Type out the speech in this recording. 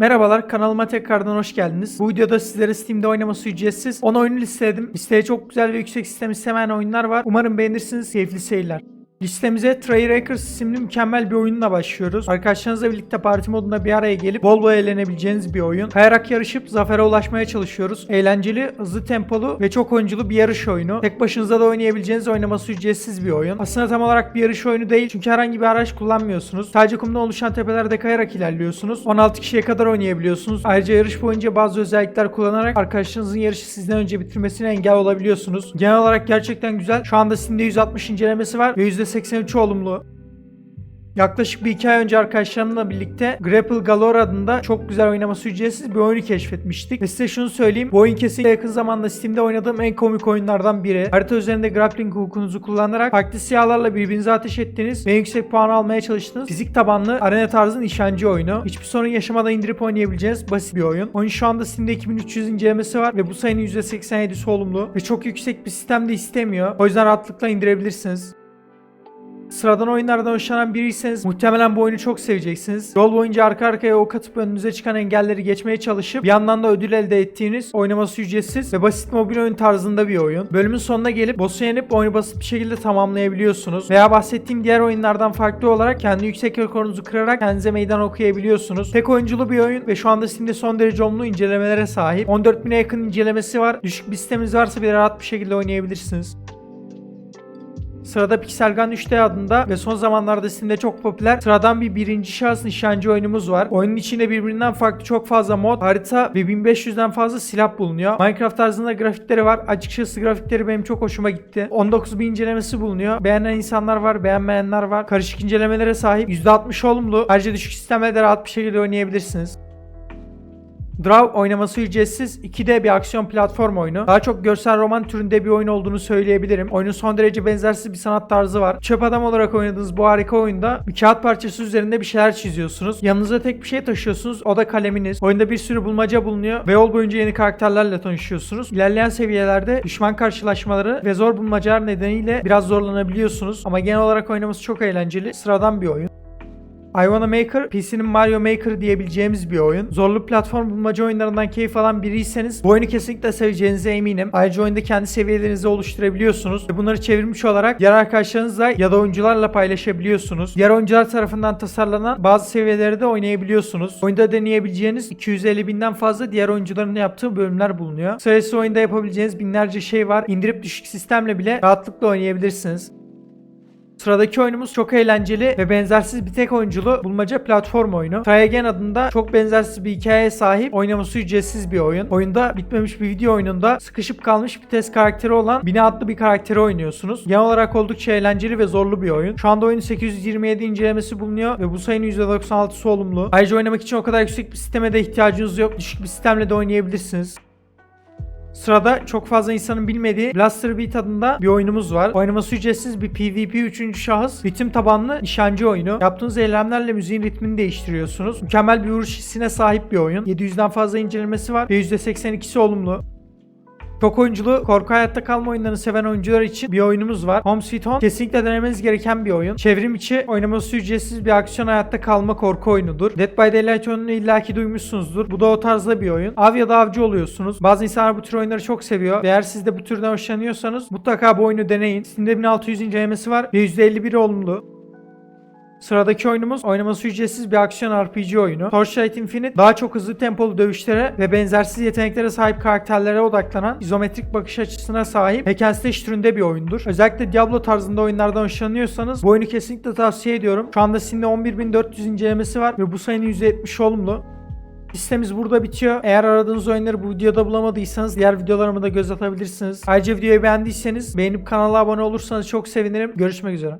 Merhabalar kanalıma tekrardan hoş geldiniz. Bu videoda sizlere Steam'de oynaması ücretsiz 10 oyunu listeledim. Listeye çok güzel ve yüksek sistem istemeyen oyunlar var. Umarım beğenirsiniz. Keyifli seyirler. Listemize Trailrakers isimli mükemmel bir oyunla başlıyoruz. Arkadaşlarınızla birlikte parti modunda bir araya gelip bol bol eğlenebileceğiniz bir oyun. Kayarak yarışıp zafere ulaşmaya çalışıyoruz. Eğlenceli, hızlı tempolu ve çok oyunculu bir yarış oyunu. Tek başınıza da oynayabileceğiniz oynaması ücretsiz bir oyun. Aslında tam olarak bir yarış oyunu değil çünkü herhangi bir araç kullanmıyorsunuz. Sadece kumda oluşan tepelerde kayarak ilerliyorsunuz. 16 kişiye kadar oynayabiliyorsunuz. Ayrıca yarış boyunca bazı özellikler kullanarak arkadaşlarınızın yarışı sizden önce bitirmesine engel olabiliyorsunuz. Genel olarak gerçekten güzel. Şu anda Steam'de 160 incelemesi var ve %83 olumlu. Yaklaşık bir iki ay önce arkadaşlarımla birlikte Grapple Galore adında çok güzel oynaması ücretsiz bir oyunu keşfetmiştik. Ve size şunu söyleyeyim. Bu oyun kesinlikle yakın zamanda Steam'de oynadığım en komik oyunlardan biri. Harita üzerinde grappling hookunuzu kullanarak farklı silahlarla birbirinize ateş ettiğiniz ve en yüksek puan almaya çalıştığınız fizik tabanlı arena tarzı nişancı oyunu. Hiçbir sorun yaşamadan indirip oynayabileceğiniz basit bir oyun. Oyun şu anda Steam'de 2300 incelemesi var ve bu sayının %87'si olumlu ve çok yüksek bir sistem de istemiyor. O yüzden rahatlıkla indirebilirsiniz. Sıradan oyunlardan hoşlanan biriyseniz muhtemelen bu oyunu çok seveceksiniz. Yol boyunca arka arkaya ok atıp önünüze çıkan engelleri geçmeye çalışıp bir yandan da ödül elde ettiğiniz oynaması ücretsiz ve basit mobil oyun tarzında bir oyun. Bölümün sonuna gelip boss'u yenip oyunu basit bir şekilde tamamlayabiliyorsunuz. Veya bahsettiğim diğer oyunlardan farklı olarak kendi yüksek rekorunuzu kırarak kendinize meydan okuyabiliyorsunuz. Tek oyunculu bir oyun ve şu anda Steam'de son derece olumlu incelemelere sahip. 14.000'e yakın incelemesi var. Düşük bir sitemiz varsa bile rahat bir şekilde oynayabilirsiniz. Sırada Pixel Gun 3D adında ve son zamanlarda Steam'de çok popüler sıradan bir birinci şahıs nişancı oyunumuz var. Oyunun içinde birbirinden farklı çok fazla mod, harita ve 1500'den fazla silah bulunuyor. Minecraft tarzında grafikleri var. Açıkçası grafikleri benim çok hoşuma gitti. 19.000 incelemesi bulunuyor. Beğenen insanlar var, beğenmeyenler var. Karışık incelemelere sahip. %60 olumlu. Ayrıca düşük sistemle de rahat bir şekilde oynayabilirsiniz. Draw oynaması ücretsiz 2D bir aksiyon platform oyunu. Daha çok görsel roman türünde bir oyun olduğunu söyleyebilirim. Oyunun son derece benzersiz bir sanat tarzı var. Çöp adam olarak oynadığınız bu harika oyunda bir kağıt parçası üzerinde bir şeyler çiziyorsunuz. Yanınıza tek bir şey taşıyorsunuz. O da kaleminiz. Oyunda bir sürü bulmaca bulunuyor ve yol boyunca yeni karakterlerle tanışıyorsunuz. İlerleyen seviyelerde düşman karşılaşmaları ve zor bulmacalar nedeniyle biraz zorlanabiliyorsunuz. Ama genel olarak oynaması çok eğlenceli. Sıradan bir oyun. I Wanna Maker, PC'nin Mario Maker diyebileceğimiz bir oyun. Zorlu platform bulmaca oyunlarından keyif alan biriyseniz bu oyunu kesinlikle seveceğinize eminim. Ayrıca oyunda kendi seviyelerinizi oluşturabiliyorsunuz ve bunları çevirmiş olarak diğer arkadaşlarınızla ya da oyuncularla paylaşabiliyorsunuz. Diğer oyuncular tarafından tasarlanan bazı seviyeleri de oynayabiliyorsunuz. Oyunda deneyebileceğiniz 250 binden fazla diğer oyuncuların yaptığı bölümler bulunuyor. Sayısı oyunda yapabileceğiniz binlerce şey var. İndirip düşük sistemle bile rahatlıkla oynayabilirsiniz. Sıradaki oyunumuz çok eğlenceli ve benzersiz bir tek oyunculu bulmaca platform oyunu. Try Again adında çok benzersiz bir hikayeye sahip oynaması ücretsiz bir oyun. Oyunda bitmemiş bir video oyununda sıkışıp kalmış bir test karakteri olan Bina adlı bir karakteri oynuyorsunuz. Genel olarak oldukça eğlenceli ve zorlu bir oyun. Şu anda oyunun 827 incelemesi bulunuyor ve bu sayının %96'sı olumlu. Ayrıca oynamak için o kadar yüksek bir sisteme de ihtiyacınız yok. Düşük bir sistemle de oynayabilirsiniz. Sırada çok fazla insanın bilmediği Blaster Beat adında bir oyunumuz var. Oynaması ücretsiz bir PvP 3. şahıs ritim tabanlı nişancı oyunu. Yaptığınız eylemlerle müziğin ritmini değiştiriyorsunuz. Mükemmel bir vuruş hissine sahip bir oyun. 700'den fazla incelemesi var ve %82'si olumlu. Çok oyunculu, korku hayatta kalma oyunlarını seven oyuncular için bir oyunumuz var. Home Sweet Home kesinlikle denemeniz gereken bir oyun. Çevrim içi oynaması ücretsiz bir aksiyon hayatta kalma korku oyunudur. Dead by Daylight oyununu illaki duymuşsunuzdur. Bu da o tarzda bir oyun. Av ya da avcı oluyorsunuz. Bazı insanlar bu tür oyunları çok seviyor. Ve eğer siz de bu türden hoşlanıyorsanız mutlaka bu oyunu deneyin. Steam'de 1600 incelemesi var ve %51 olumlu. Sıradaki oyunumuz oynaması ücretsiz bir aksiyon RPG oyunu. Torchlight Infinite daha çok hızlı tempolu dövüşlere ve benzersiz yeteneklere sahip karakterlere odaklanan izometrik bakış açısına sahip hack türünde bir oyundur. Özellikle Diablo tarzında oyunlardan hoşlanıyorsanız bu oyunu kesinlikle tavsiye ediyorum. Şu anda Steam'de 11.400 incelemesi var ve bu sayının %70 olumlu. Listemiz burada bitiyor. Eğer aradığınız oyunları bu videoda bulamadıysanız diğer videolarıma da göz atabilirsiniz. Ayrıca videoyu beğendiyseniz beğenip kanala abone olursanız çok sevinirim. Görüşmek üzere.